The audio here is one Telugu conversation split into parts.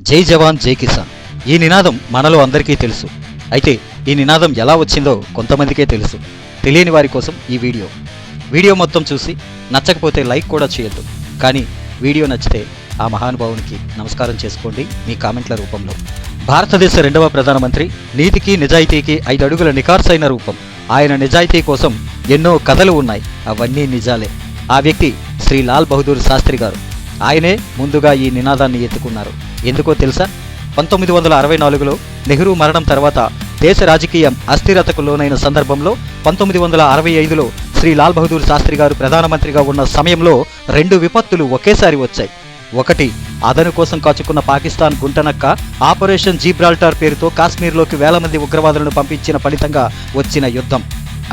జై జవాన్ జై కిసాన్. ఈ నినాదం మనలో అందరికీ తెలుసు. అయితే ఈ నినాదం ఎలా వచ్చిందో కొంతమందికే తెలుసు. తెలియని వారి కోసం ఈ వీడియో. వీడియో మొత్తం చూసి నచ్చకపోతే లైక్ కూడా చేయొద్దు. కానీ వీడియో నచ్చితే ఆ మహానుభావునికి నమస్కారం చేసుకోండి మీ కామెంట్ల రూపంలో. భారతదేశ రెండవ ప్రధానమంత్రి నీతికి నిజాయితీకి ఐదు అడుగుల నికార్సైన రూపం. ఆయన నిజాయితీ కోసం ఎన్నో కథలు ఉన్నాయి. అవన్నీ నిజాలే. ఆ వ్యక్తి శ్రీ లాల్ బహదూర్ శాస్త్రి గారు. ఆయనే ముందుగా ఈ నినాదాన్ని ఎత్తుకున్నారు. ఎందుకో తెలుసా? పంతొమ్మిది వందల అరవై నాలుగులో నెహ్రూ మరణం తర్వాత దేశ రాజకీయం అస్థిరతకు లోనైన సందర్భంలో పంతొమ్మిది వందల అరవై ఐదులో శ్రీ లాల్ బహదూర్ శాస్త్రి గారు ప్రధానమంత్రిగా ఉన్న సమయంలో రెండు విపత్తులు ఒకేసారి వచ్చాయి. ఒకటి అదను కోసం కాచుకున్న పాకిస్తాన్ గుంటనక్క ఆపరేషన్ జీబ్రాల్టార్ పేరుతో కాశ్మీర్లోకి వేల మంది ఉగ్రవాదులను పంపించిన ఫలితంగా వచ్చిన యుద్ధం.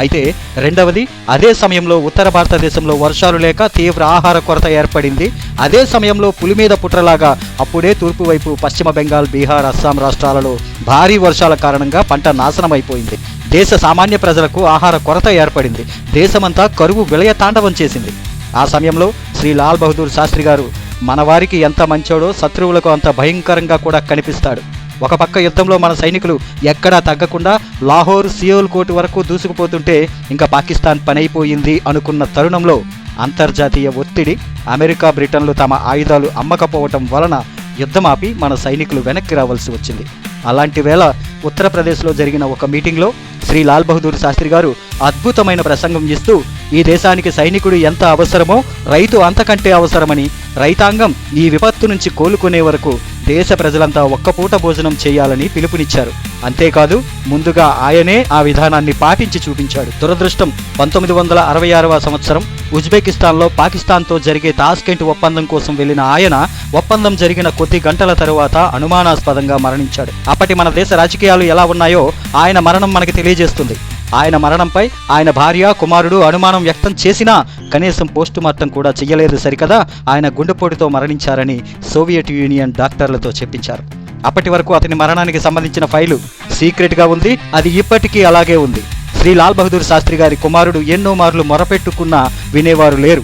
అయితే రెండవది అదే సమయంలో ఉత్తర భారతదేశంలో వర్షాలు లేక తీవ్ర ఆహార కొరత ఏర్పడింది. అదే సమయంలో పులి మీద పుట్రలాగా అప్పుడే తూర్పు వైపు పశ్చిమ బెంగాల్ బీహార్ అస్సాం రాష్ట్రాలలో భారీ వర్షాల కారణంగా పంట నాశనం అయిపోయింది దేశ సామాన్య ప్రజలకు ఆహార కొరత ఏర్పడింది. దేశమంతా కరువు విలయ తాండవం చేసింది. ఆ సమయంలో శ్రీ లాల్ బహదూర్ శాస్త్రి గారు మనవారికి ఎంత మంచోడో శత్రువులకు అంత భయంకరంగా కూడా కనిపిస్తాడు. ఒక పక్క యుద్ధంలో మన సైనికులు ఎక్కడా తగ్గకుండా లాహోర్ సియోల్ కోట్ వరకు దూసుకుపోతుంటే ఇంకా పాకిస్తాన్ పనైపోయింది అనుకున్న తరుణంలో అంతర్జాతీయ ఒత్తిడి అమెరికా బ్రిటన్లు తమ ఆయుధాలు అమ్మకపోవటం వలన యుద్ధం ఆపి మన సైనికులు వెనక్కి రావాల్సి వచ్చింది. అలాంటి వేళ ఉత్తరప్రదేశ్లో జరిగిన ఒక మీటింగ్లో శ్రీ లాల్ బహదూర్ శాస్త్రి గారు అద్భుతమైన ప్రసంగం ఇస్తూ ఈ దేశానికి సైనికుడు ఎంత అవసరమో రైతు అంతకంటే అవసరమని రైతాంగం ఈ విపత్తు నుంచి కోలుకునే వరకు దేశ ప్రజలంతా ఒక్క పూట భోజనం చేయాలని పిలుపునిచ్చారు. అంతేకాదు ముందుగా ఆయనే ఆ విధానాన్ని పాటించి చూపించాడు. దురదృష్టం పంతొమ్మిది వందల అరవై ఆరవ సంవత్సరం ఉజ్బెకిస్తాన్లో పాకిస్తాన్తో జరిగే తాస్కెంట్ ఒప్పందం కోసం వెళ్ళిన ఆయన ఒప్పందం జరిగిన కొద్ది గంటల తరువాత అనుమానాస్పదంగా మరణించాడు. అప్పటి మన దేశ రాజకీయాలు ఎలా ఉన్నాయో ఆయన మరణం మనకి తెలియజేస్తుంది. ఆయన మరణంపై ఆయన భార్య కుమారుడు అనుమానం వ్యక్తం చేసినా కనీసం పోస్టు మార్టం కూడా చెయ్యలేదు సరికదా. ఆయన గుండెపోటుతో మరణించారని సోవియట్ యూనియన్ డాక్టర్లతో చెప్పించారు. అప్పటి వరకు అతని మరణానికి సంబంధించిన ఫైలు సీక్రెట్గా ఉంది. అది ఇప్పటికీ అలాగే ఉంది. శ్రీ లాల్ బహదూర్ శాస్త్రి గారి కుమారుడు ఎన్నో మార్లు మొరపెట్టుకున్నా వినేవారు లేరు.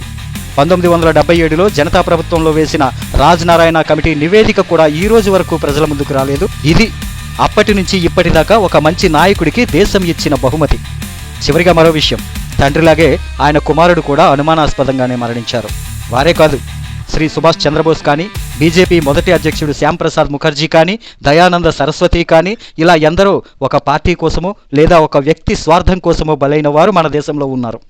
పంతొమ్మిది వందల డెబ్బై ఏడులో జనతా ప్రభుత్వంలో వేసిన రాజ్ నారాయణ కమిటీ నివేదిక కూడా ఈ రోజు వరకు ప్రజల ముందుకు రాలేదు. ఇది అప్పటి నుంచి ఇప్పటిదాకా ఒక మంచి నాయకుడికి దేశం ఇచ్చిన బహుమతి. చివరిగా మరో విషయం. తండ్రిలాగే ఆయన కుమారుడు కూడా అనుమానాస్పదంగానే మరణించారు. వారే కాదు శ్రీ సుభాష్ చంద్రబోస్ కానీ బీజేపీ మొదటి అధ్యక్షుడు శ్యాంప్రసాద్ ముఖర్జీ కానీ దయానంద సరస్వతి కానీ ఇలా ఎందరో ఒక పార్టీ కోసమో లేదా ఒక వ్యక్తి స్వార్థం కోసమో బలైన వారు మన దేశంలో ఉన్నారు.